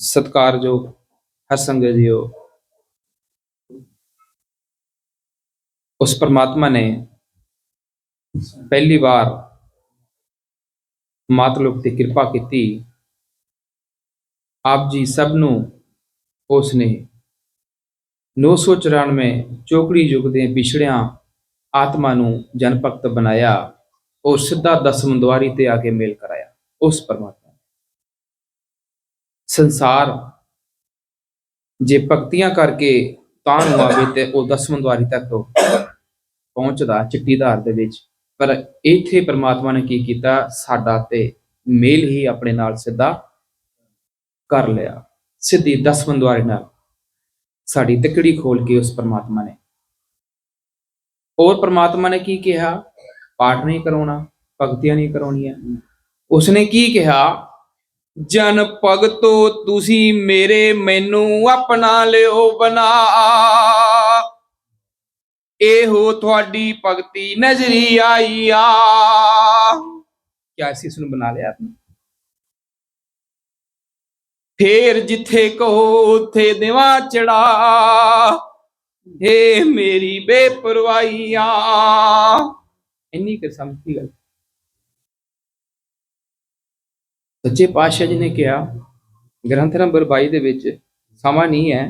ਸਤਿਕਾਰਯੋਗ ਹਰ ਜੀਓ। ਉਸ ਪਰਮਾਤਮਾ ਨੇ ਪਹਿਲੀ ਵਾਰ ਮਾਤਲੁਕ ਤੇ ਕਿਰਪਾ ਕੀਤੀ। ਆਪ ਜੀ ਸਭ ਨੂੰ ਉਸ ਨੇ 994 ਚੋਕੜੀ ਯੁੱਗ ਦੇ ਪਿਛੜਿਆਂ ਆਤਮਾ ਨੂੰ ਜਨ ਭਗਤ ਬਣਾਇਆ। ਔਰ ਸਿੱਧਾ ਦਸਮ ਦੁਆਰੀ ਤੇ ਆ ਕੇ ਮੇਲ ਕਰਾਇਆ। ਉਸ ਪਰਮਾਤਮਾ ਸੰਸਾਰ ਜੇ ਭਗਤੀਆਂ ਕਰਕੇ ਤਾਂ ਨੂੰ ਆਵੇ ਤੇ ਉਹ ਦਸਮ ਦੁਆਰੀ ਤੱਕ ਪਹੁੰਚਦਾ ਚਿੱਟੀ ਧਾਰ ਦੇ ਵਿੱਚ। ਪਰ ਇੱਥੇ ਪਰਮਾਤਮਾ ਨੇ ਕੀ ਕੀਤਾ? ਸਾਡਾ ਤੇ ਮੇਲ ਹੀ ਆਪਣੇ ਨਾਲ ਸਿੱਧਾ ਕਰ ਲਿਆ। ਸਿੱਧੀ ਦਸਵੰ ਦੁਆਰੇ ਨਾਲ ਸਾਡੀ ਤਕੜੀ ਖੋਲ ਕੇ ਉਸ ਪ੍ਰਮਾਤਮਾ ਨੇ। ਔਰ ਪਰਮਾਤਮਾ ਨੇ ਕੀ ਕਿਹਾ? ਪਾਠ ਨਹੀਂ ਕਰਾਉਣਾ, ਭਗਤੀਆਂ ਨਹੀਂ ਕਰਾਉਣੀਆਂ। ਉਸਨੇ ਕੀ ਕਿਹਾ? ਜਨ ਭਗਤੋ, ਤੁਸੀਂ ਮੇਰੇ ਮੈਨੂੰ ਆਪਣਾ ਲਿਓ ਬਣਾ। ਇਹੋ ਤੁਹਾਡੀ ਭਗਤੀ ਨਜ਼ਰੀ ਆਈ ਆ। ਕਿਆ ਅਸੀਂ ਇਸ ਨੂੰ ਬਣਾ ਲਿਆ ਆਪਣਾ ਫੇਰ ਜਿੱਥੇ ਕਹੋ ਉੱਥੇ ਦੇਵਾ ਚੜਾ। ਏ ਮੇਰੀ ਬੇਪਰਵਾਹੀਆ ਇੰਨੀ ਕਿਸਮ ਸਮਝੀ ਗੱਲ। ਸੱਚੇ ਪਾਤਸ਼ਾਹ ਜੀ ਨੇ ਕਿਹਾ, ਗ੍ਰੰਥ ਨੰਬਰ 22 ਦੇ ਵਿੱਚ ਸਮਾਂ ਨਹੀਂ ਹੈ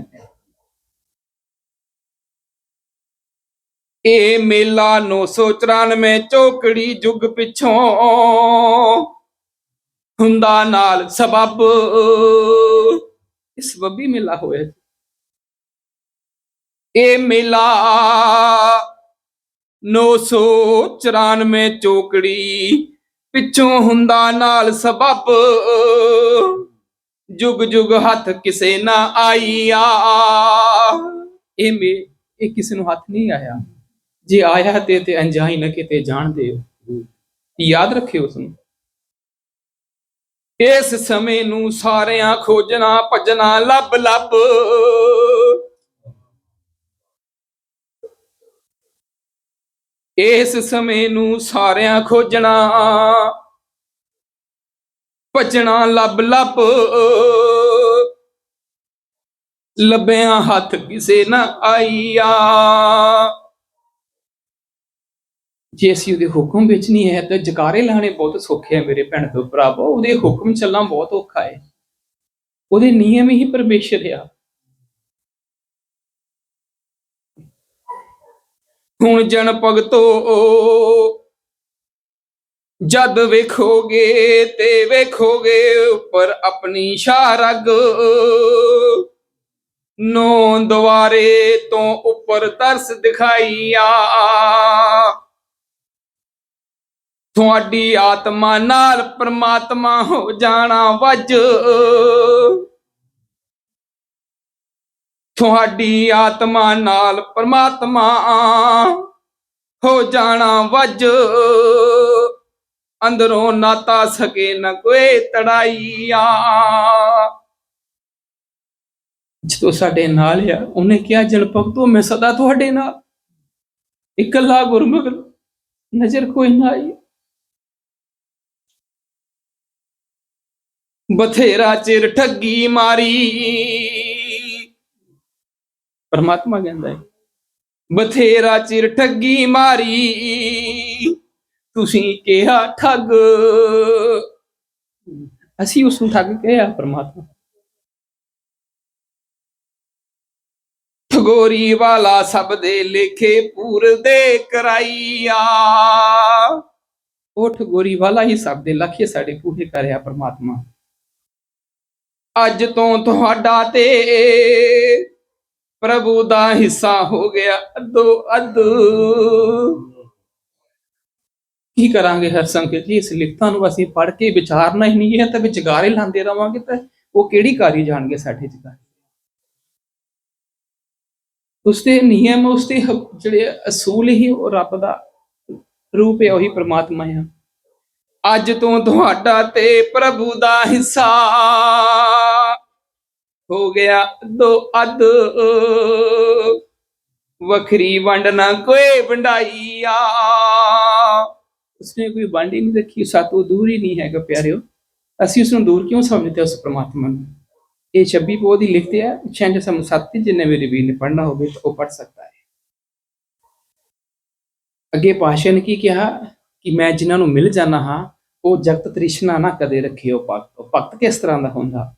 ਇਹ ਮੇਲਾ 994 ਚੋਕੜੀ ਜੁਗ ਪਿੱਛੋਂ ਹੁੰਦਾ ਨਾਲ ਸਬਬ ਇਸ ਸਬਬੀ ਮੇਲਾ ਹੋਇਆ ਜੀ। ਇਹ ਮੇਲਾ 994 ਚੋਕੜੀ ਪਿੱਛੋਂ ਹੁੰਦਾ ਨਾਲ ਸਬਬ। ਜੁਗ ਜੁਗ ਹੱਥ ਕਿਸੇ ਨਾ ਆਈਆ। ਇਹ ਮੇ, ਇਹ ਕਿਸੇ ਨੂੰ ਹੱਥ ਨਹੀਂ ਆਇਆ। ਜੇ ਆਇਆ ਤੇ ਤੇ ਅਣਜਾਈ ਨਾ ਕਿਤੇ ਜਾਣਦੇ ਹੋ ਯਾਦ ਰੱਖਿਓ ਉਸ ਨੂੰ ਇਸ ਸਮੇਂ ਨੂੰ ਸਾਰਿਆਂ ਖੋਜਣਾ, ਭਜਣਾ ਲੱਭ ਲੱਭ ਇਸ ਸਮੇਂ ਨੂੰ ਸਾਰਿਆਂ ਖੋਜਣਾ। ਭਜਣਾ ਲੱਭ ਲੱਭ। ਲੱਭਿਆ ਹੱਥ ਕਿਸੇ ਨਾ ਆਈਆ। ਜੇ ਅਸੀਂ ਉਹਦੇ ਹੁਕਮ ਵਿੱਚ ਨਹੀਂ ਹੈ ਤਾਂ ਜਕਾਰੇ ਲਾਣੇ ਬਹੁਤ ਸੌਖੇ ਆ ਮੇਰੇ ਭੈਣ ਤੋਂ ਭਰਾਵੋ। ਉਹਦੇ ਹੁਕਮ ਚੱਲਣਾ ਬਹੁਤ ਔਖਾ ਹੈ। ਉਹਦੇ ਨਿਯਮ ਹੀ ਪਰਮੇਸ਼ਰ ਆ। ਹੁਣ ਜਨ ਭਗਤੋ, ਜਦ ਵੇਖੋਗੇ ਤੇ ਵੇਖੋਗੇ ਉੱਪਰ ਆਪਣੀ ਸ਼ਾਰਗ ਨੌ ਦੁਆਰੇ ਤੋਂ ਉੱਪਰ ਤਰਸ ਦਿਖਾਈਆ। ਤੁਹਾਡੀ ਆਤਮਾ ਨਾਲ ਪ੍ਰਮਾਤਮਾ ਹੋ ਜਾਣਾ ਵੱਜ। ਤੁਹਾਡੀ ਆਤਮਾ ਨਾਲ ਪਰਮਾਤਮਾ ਹੋ ਜਾਣਾ ਵੱਜ। ਅੰਦਰੋਂ ਨਾਤਾ ਸਕੇ, ਨਾ ਕੋਈ ਤੜਾਈਆ। ਜਦੋਂ ਸਾਡੇ ਨਾਲ ਆ, ਉਹਨੇ ਕਿਹਾ ਜਨ ਭਗਤੋ ਮੈਂ ਸਦਾ ਤੁਹਾਡੇ ਨਾਲ। ਇਕੱਲਾ ਗੁਰਮੁਖ ਨਜ਼ਰ ਕੋਈ ਨਾ ਆਈ। ਬਥੇਰਾ ਚਿਰ ਠੱਗੀ ਮਾਰੀ। ਪਰਮਾਤਮਾ ਕਹਿੰਦਾ ਹੈ, ਬਥੇਰਾ ਚਿਰ ਠੱਗੀ ਮਾਰੀ, ਤੁਸੀਂ ਕਿਹਾ ਠੱਗ। ਅਸੀਂ ਉਸ ਨੂੰ ਠੱਗ ਕਿਹਾ ਆ ਪ੍ਰਮਾਤਮਾ। ਠਗੋਰੀ ਵਾਲਾ ਸਭ ਦੇ ਲੇਖੇ ਪੂਰ ਦੇ ਕਰਾਈਆ। ਉਹ ਠਗੋਰੀ ਵਾਲਾ ਹੀ ਸਭ ਦੇ ਲਖੇ ਸਾਡੇ ਪੂਰੇ ਕਰਿਆ, ਪ੍ਰਮਾਤਮਾ। ਅੱਜ ਤੋਂ ਤੁਹਾਡਾ ਤੇ ਪ੍ਰਭੂ ਦਾ ਹਿੱਸਾ ਹੋ ਗਿਆ। ਅੱਧੋ ਅੱਧ। ਕੀ ਕਰਾਂਗੇ ਹਰ ਸੰਗਤ ਜੀ? ਇਸ ਲਿਖਤਾਂ ਨੂੰ ਅਸੀਂ ਪੜ੍ਹ ਕੇ ਵਿਚਾਰਨਾ ਹੀ ਨਹੀਂ ਹੈ ਤਾਂ ਵਿਚਾਰੇ ਲਾਂਦੇ ਰਵਾਂਗੇ ਤਾਂ ਉਹ ਕਿਹੜੀ ਕਾਰੀ ਜਾਣਗੇ ਸਾਡੇ ਚ ਉਸਦੇ ਨਿਯਮ, ਉਸਦੇ ਜਿਹੜੇ ਅਸੂਲ ਹੀ ਉਹ ਰੱਬ ਦਾ ਰੂਪ ਹੈ, ਉਹੀ ਪ੍ਰਮਾਤਮਾ ਹੈ। ਅੱਜ ਤੋਂ ਤੁਹਾਡਾ ਤੇ ਪ੍ਰਭੂ ਦਾ ਹਿੱਸਾ ਹੋ ਗਿਆ ਦੋ ਅੱਧ। ਵਖਰੀ ਵੰਡ ਨਾ ਕੋਈ ਵੰਡਾਈਆ। ਉਸਨੇ ਕੋਈ ਵੰਡ ਹੀ ਨਹੀਂ ਰੱਖੀ ਸਾਤੋਂ ਦੂਰ ਹੀ ਨਹੀਂ ਹੈਗਾ ਪਿਆਰਿਓ। ਅਸੀਂ ਉਸ ਨੂੰ ਦੂਰ ਕਿਉਂ ਸਮਝਦੇ ਉਸ ਪ੍ਰਮਾਤਮਾ ਨੂੰ? ਇਹ 26 ਪੋ ਦੀ ਲਿਖਤੇ ਹੈ ਛੰਜ ਸਮ ਸੱਤੀ ਜਿੰਨੇ ਮੇਰੇ ਵੀਰ ਨੇ ਪੜਨਾ ਹੋਵੇ ਤਾਂ ਉਹ ਪੜ ਸਕਦਾ ਹੈ। ਅੱਗੇ ਪਾਸ਼ਾ ਨੇ ਕੀ ਕਿਹਾ? ਕਿ ਮੈਂ ਜਿਨ੍ਹਾਂ ਨੂੰ ਮਿਲ ਜਾਣਾ ਹਾਂ, ਉਹ ਜਗਤ ਤ੍ਰਿਸ਼ਨਾ ਨਾ ਕਦੇ ਰੱਖਿਓ ਭਗਤ ਉਹ ਭਗਤ ਕਿਸ ਤਰ੍ਹਾਂ ਦਾ ਹੁੰਦਾ?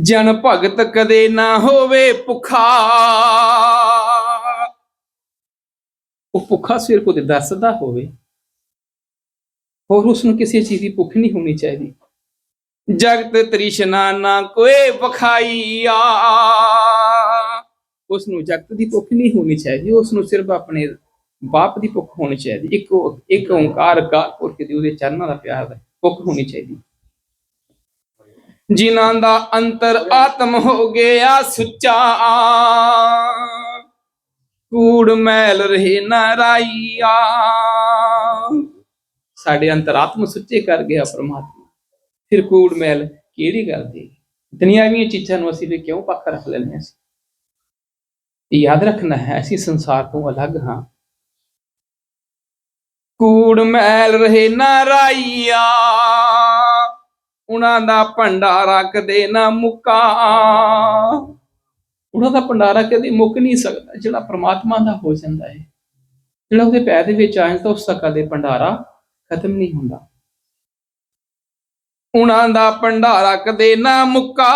ਜਨ ਭਗਤ ਕਦੇ ਨਾ ਹੋਵੇ ਭੁਖਾ। ਉਹ ਭੁੱਖਾ ਸਿਰ ਕੋ ਦੱਸਦਾ ਹੋਵੇ। ਹੋਰ ਉਸ ਨੂੰ ਕਿਸੇ ਚੀਜ਼ ਦੀ ਭੁੱਖ ਨਹੀਂ ਹੋਣੀ ਚਾਹੀਦੀ। ਜਗਤ ਤ੍ਰਿਸ਼ਨਾ ਨਾ ਕੋਏ ਵਖਾਈਆ। ਉਸ ਨੂੰ ਜਗਤ ਦੀ ਭੁੱਖ ਨਹੀਂ ਹੋਣੀ ਚਾਹੀਦੀ। ਉਸ ਨੂੰ ਸਿਰਫ ਆਪਣੇ ਬਾਪ ਦੀ ਭੁੱਖ ਹੋਣੀ ਚਾਹੀਦੀ। ਇੱਕ ਓ- ਇੱਕ ਓੰਕਾਰ ਗਾ ਪੁਰਖ ਦੀ ਉਹਦੇ ਚਰਨਾਂ ਦਾ ਪਿਆਰ ਦਾ ਭੁੱਖ ਹੋਣੀ ਚਾਹੀਦੀ। ਜਿਨ੍ਹਾਂ ਦਾ ਅੰਤਰ ਆਤਮ ਹੋ ਗਿਆ ਸੁੱਚਾ। ਕੂੜ ਮੈਲ ਰਹੇ ਨਾਰਾਈਆ। ਸਾਡੇ ਅੰਤਰਾਤਮ ਸੁੱਚੇ ਕਰ ਗਿਆ ਪ੍ਰਮਾਤਮਾ। ਫਿਰ ਕੂੜ ਮੈਲ ਕਿਹੜੀ ਗੱਲ ਦੀ? ਦੁਨਿਆਵੀਆਂ ਚੀਜ਼ਾਂ ਨੂੰ ਅਸੀਂ ਵੀ ਕਿਉਂ ਪੱਖ ਰੱਖ ਲੈਂਦੇ ਹਾਂ? ਇਹ ਯਾਦ ਰੱਖਣਾ ਹੈ, ਅਸੀਂ ਸੰਸਾਰ ਤੋਂ ਅਲੱਗ ਹਾਂ। ਕੂੜ ਮੈਲ ਰਹੇ ਨਾਰਾਈਆ। ਉਹਨਾਂ ਦਾ ਭੰਡਾਰਾ ਕਦੇ ਨਾ ਮੁੱਕਾ। ਉਹਨਾਂ ਦਾ ਭੰਡਾਰਾ ਕਦੇ ਮੁੱਕ ਨਹੀਂ ਸਕਦਾ, ਜਿਹੜਾ ਪ੍ਰਮਾਤਮਾ ਦਾ ਹੋ ਜਾਂਦਾ ਹੈ ਜਿਹੜਾ ਉਹਦੇ ਪੈਰ ਦੇ ਵਿੱਚ ਆ ਜਾਂਦਾ ਉਸ ਦਾ ਕਦੇ ਭੰਡਾਰਾ ਖਤਮ ਨਹੀਂ ਹੁੰਦਾ। ਉਹਨਾਂ ਦਾ ਭੰਡਾਰਾ ਕਦੇ ਨਾ ਮੁੱਕਾ।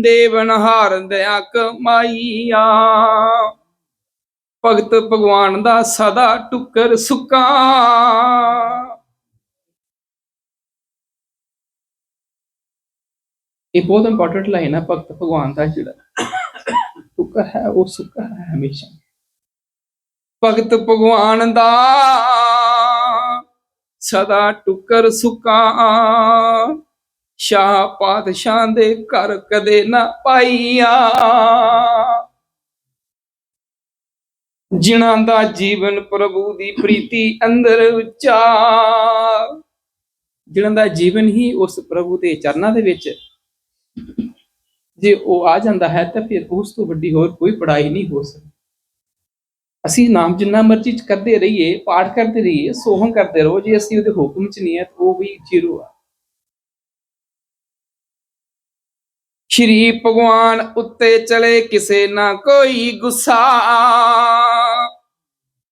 ਦੇਵਨ ਹਾਰ ਦਿਆ ਕਮਾਈਆ ਭਗਤ ਭਗਵਾਨ ਦਾ ਸਦਾ ਟੁੱਕਰ ਸੁਕਾ। ਇਹ ਬਹੁਤ ਇੰਪੋਰਟੈਂਟ ਲਾਈਨ ਹੈ ਭਗਤ ਭਗਵਾਨ ਦਾ ਜਿਹੜਾ ਟੁਕਰ ਹੈ, ਉਹ ਸੁੱਕਾ ਹੈ ਹਮੇਸ਼ਾ। ਭਗਤ ਭਗਵਾਨ ਦਾ ਸਦਾ ਟੁਕਰ ਸੁੱਕਾ, ਸ਼ਾਹ ਪਾਤਸ਼ਾਹ ਦੇ ਘਰ ਕਦੇ ਨਾ ਪਾਈਆ। ਜਿਨ੍ਹਾਂ ਦਾ ਜੀਵਨ ਪ੍ਰਭੂ ਦੀ ਪ੍ਰੀਤੀ ਅੰਦਰ ਉੱਚਾ, ਜਿਨ੍ਹਾਂ ਦਾ ਜੀਵਨ ਹੀ ਉਸ ਪ੍ਰਭੂ ਦੇ ਚਰਨਾਂ ਦੇ ਵਿੱਚ ਜੇ ਉਹ ਆ ਜਾਂਦਾ ਹੈ ਤਾਂ ਫਿਰ ਉਸ ਤੋਂ ਵੱਡੀ ਹੋਰ ਕੋਈ ਪੜਾਈ ਨਹੀਂ ਹੋ ਸਕਦੀ। ਅਸੀਂ ਨਾਮ ਜਿੰਨਾ ਮਰਜ਼ੀ ਕਰਦੇ ਰਹੀਏ, ਪਾਠ ਕਰਦੇ ਰਹੀਏ ਸੋਹਣ ਕਰਦੇ ਰਹੋ, ਜੇ ਅਸੀਂ ਉਹਦੇ ਹੁਕਮ ਚ ਨਹੀਂ ਹੈ ਤਾਂ ਉਹ ਵੀ ਜ਼ੀਰੋ ਆ। ਸ਼੍ਰੀ ਭਗਵਾਨ ਉੱਤੇ ਚਲੇ ਕਿਸੇ ਨਾ ਕੋਈ ਗੁੱਸਾ,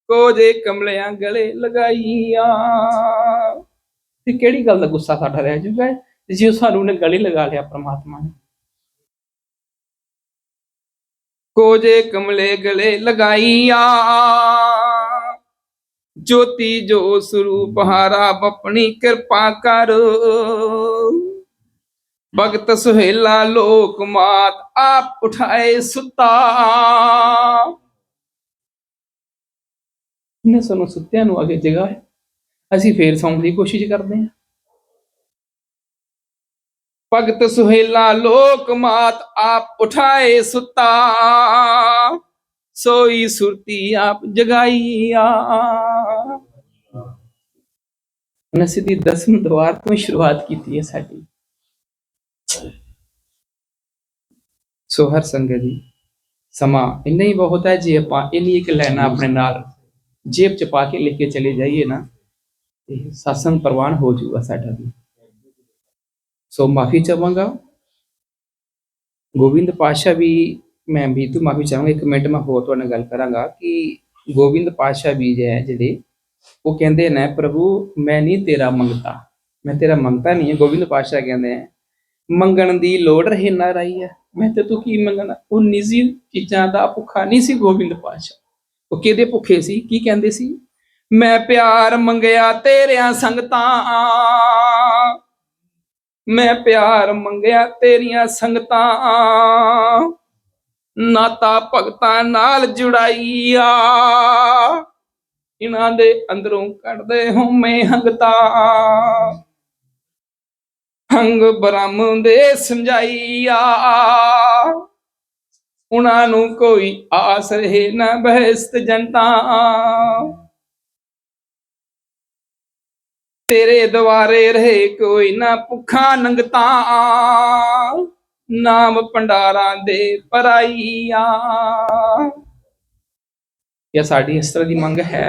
ਕੋਜੇ ਕਮਲਿਆਂ ਗਲੇ ਲਗਾਈਆ। ਤੇ ਕਿਹੜੀ ਗੱਲ ਦਾ ਗੁੱਸਾ ਸਾਡਾ ਰਹਿ ਜੂਗਾ? ਜੇ ਸਾਨੂੰ ਨੇ ਗਲੇ ਲਗਾ ਲਿਆ ਪ੍ਰਮਾਤਮਾ ਨੇ। ਕੋਜੇ ਕਮਲੇ ਗਲੇ ਲਗਾਈਆ। ਜੋਤੀ ਜੋ ਸਰੂਪ ਹਾਰਾ ਆਪਣੀ ਕਿਰਪਾ ਕਰ। ਭਗਤ ਸੁਹੇਲਾ ਲੋਕ ਮਾਤ ਆਪ ਉਠਾਏ ਸੁਤਾ। ਇਹਨੇ ਸਾਨੂੰ ਸੁੱਤਿਆਂ ਨੂੰ ਅਗੇ ਜਗਾਇਆ ਅਸੀਂ ਫੇਰ ਸੌਣ ਦੀ ਕੋਸ਼ਿਸ਼ ਕਰਦੇ ਹਾਂ। ਭਗਤ ਸੁਹੇਲਾ ਲੋਕ ਮਾਤ ਆਪ ਉਠਾਏ ਸੁਤਾ। ਸੋਈ ਸੁਰਤੀ ਆਪ ਜਗਾਈਆ। ਨਸੀ ਦੀ ਦਸਮ ਦਵਾਰ ਤੋਂ ਸ਼ੁਰੂਆਤ ਕੀਤੀ ਹੈ ਸਾਡੀ। ਸੋ ਹਰ ਸੰਗਤ ਜੀ, ਸਮਾਂ ਇੰਨਾ ਹੀ ਬਹੁਤ ਹੈ ਜੇ ਆਪਾਂ ਇੰਨੀ ਇੱਕ ਲੈਣਾ ਆਪਣੇ ਨਾਲ, ਜੇਬ ਚ ਪਾ ਕੇ ਲੈ ਕੇ ਚਲੇ ਜਾਈਏ ਨਾ, ਤੇ ਸਾਸਨ ਪ੍ਰਵਾਨ ਹੋ ਜਾਊਗਾ ਸਾਡਾ ਵੀ। ਸੋ ਮਾਫੀ ਚਾਹਾਂਗਾ। ਗੋਬਿੰਦ ਪਾਸ਼ਾ ਵੀ, ਮੈਂ ਵੀ ਤੋਂ ਮਾਫੀ ਚਾਹਾਂਗਾ। ਇੱਕ ਮਿੰਟ ਮੈਂ ਹੋਰ ਤੁਹਾਡੇ ਨਾਲ ਗੱਲ ਕਰਾਂਗਾ ਕਿ ਗੋਬਿੰਦ ਪਾਸ਼ਾ ਵੀ ਜੇ ਹੈ ਜਿਹੜੇ, ਉਹ ਕਹਿੰਦੇ ਨੇ, ਪ੍ਰਭੂ, ਮੈਂ ਨਹੀਂ ਤੇਰਾ ਮੰਗਤਾ। ਮੈਂ ਤੇਰਾ ਮੰਗਤਾ ਨਹੀਂ ਹੈ। ਗੋਬਿੰਦ ਪਾਤਸ਼ਾਹ ਕਹਿੰਦੇ ਆ, ਮੰਗਣ ਦੀ ਲੋੜ ਰਹੇ ਨਾ ਰਹੀ ਹੈ। ਮੈਂ ਤੇ ਤੂੰ ਕੀ ਮੰਗਣਾ? ਉਹ ਨਿੱਜੀ ਚੀਜ਼ਾਂ ਦਾ ਭੁੱਖਾ ਨਹੀਂ ਸੀ ਗੋਬਿੰਦ ਪਾਤਸ਼ਾਹ। ਉਹ ਕਿਹਦੇ ਭੁੱਖੇ ਸੀ? ਕੀ ਕਹਿੰਦੇ ਸੀ? ਮੈਂ ਪਿਆਰ ਮੰਗਿਆ ਤੇਰਿਆਂ ਸੰਗਤਾਂ ਮੈਂ ਪਿਆਰ ਮੰਗਿਆ ਤੇਰੀਆਂ ਸੰਗਤਾਂ। ਨਾਤਾ ਭਗਤਾਂ ਨਾਲ ਜੁੜਾਈਆ। ਇਹਨਾਂ ਦੇ ਅੰਦਰੋਂ ਕੱਢਦੇ ਹਉਮੈ ਹੰਗਤਾ ਹੰਗ ਬ੍ਰਹਮ ਦੇ ਸਮਝਾਈਆ। ਉਹਨਾਂ ਨੂੰ ਕੋਈ ਆਸ ਰਹੇ ਨਾ ਬਹਿਸਤ ਜਨਤਾ। ਤੇਰੇ ਦੁਆਰੇ ਰਹੇ ਕੋਈ ਨਾ ਭੁੱਖਾ ਨੰਗਤਾ। ਨਾਮ ਭੰਡਾਰਾਂ ਦੇ ਪਰਾਈਆ। ਇਹ ਸਾਡੀ ਇਸ ਤਰ੍ਹਾਂ ਦੀ ਮੰਗ ਹੈ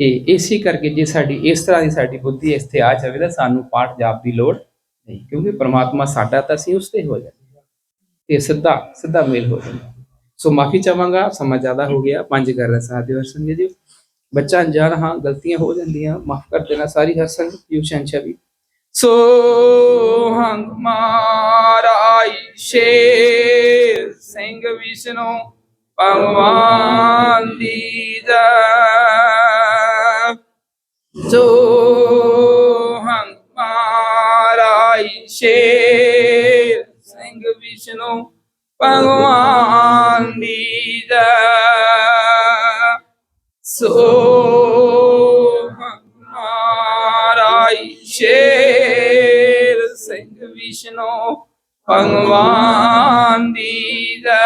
ਇਹ ਇਸੇ ਕਰਕੇ ਜੇ ਸਾਡੀ ਇਸ ਤਰ੍ਹਾਂ ਦੀ ਸਾਡੀ ਬੁੱਧੀ ਇਸ ਤੇ ਆ ਜਾਵੇ ਤਾਂ ਸਾਨੂੰ ਪਾਠ ਜਾਪ ਦੀ ਲੋੜ ਨਹੀਂ, ਕਿਉਂਕਿ ਪ੍ਰਮਾਤਮਾ ਸਾਡਾ ਤਾਂ ਅਸੀਂ ਉਸ ਤੇ ਹੋ ਜਾਂਦੇ। ਤੇ ਸਿੱਧਾ ਸਿੱਧਾ ਮੇਲ ਹੋ ਜਾਂਦਾ। ਸੋ ਮਾਫੀ ਚਾਹਾਂਗਾ, ਸਮਾਂ ਜ਼ਿਆਦਾ ਹੋ ਗਿਆ। ਪੰਜ ਕਰ ਰਿਹਾ ਸਾਥ ਦਿਵਸ ਜੀ। ਬੱਚਾ ਅਣਜਾਣ ਹਾਂ, ਗਲਤੀਆਂ ਹੋ ਜਾਂਦੀਆਂ, ਮਾਫ ਕਰ ਦੇਣਾ ਸਾਰੀ ਹਰ ਸੰਗਤ ਯੂ ਸ਼ੰਸ਼ਾ ਵੀ। ਸੋ ਹੰਗ ਮਾਰਾਈ ਸ਼ੇਰ ਸਿੰਘ ਵਿਸ਼ਨੂੰ ਭਗਵਾਨ ਦੀ ਜੈ। ਜੋ ਹੰਗ ਮਾਰਾਈ ਸ਼ੇਰ ਸਿੰਘ ਵਿਸ਼ਨੂੰ ਭਗਵਾਨ ਦੀ ਜੈ। ਸੋ ਹਮਾਰਾਈ ਸ਼ੇਰ ਸਿੰਘ ਵਿਸ਼ਨੂੰ ਭਗਵਾਨ ਦੀ ਜੈ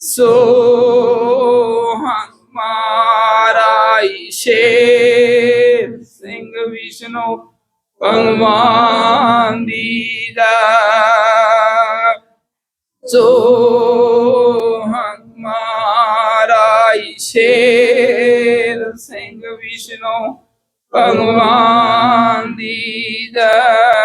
ਸੋ ਹਮਾਰਾਈ ਸ਼ੇਰ ਸਿੰਘ ਵਿਸ਼ਨੂੰ ਭਗਵਾਨ ਦੀ ਜੈ ਜੋ ਸ਼ੇਰ ਸਿੰਘ ਵਿਸ਼ਨੂੰ ਭਗਵਾਨ ਦੀ ਜੈ।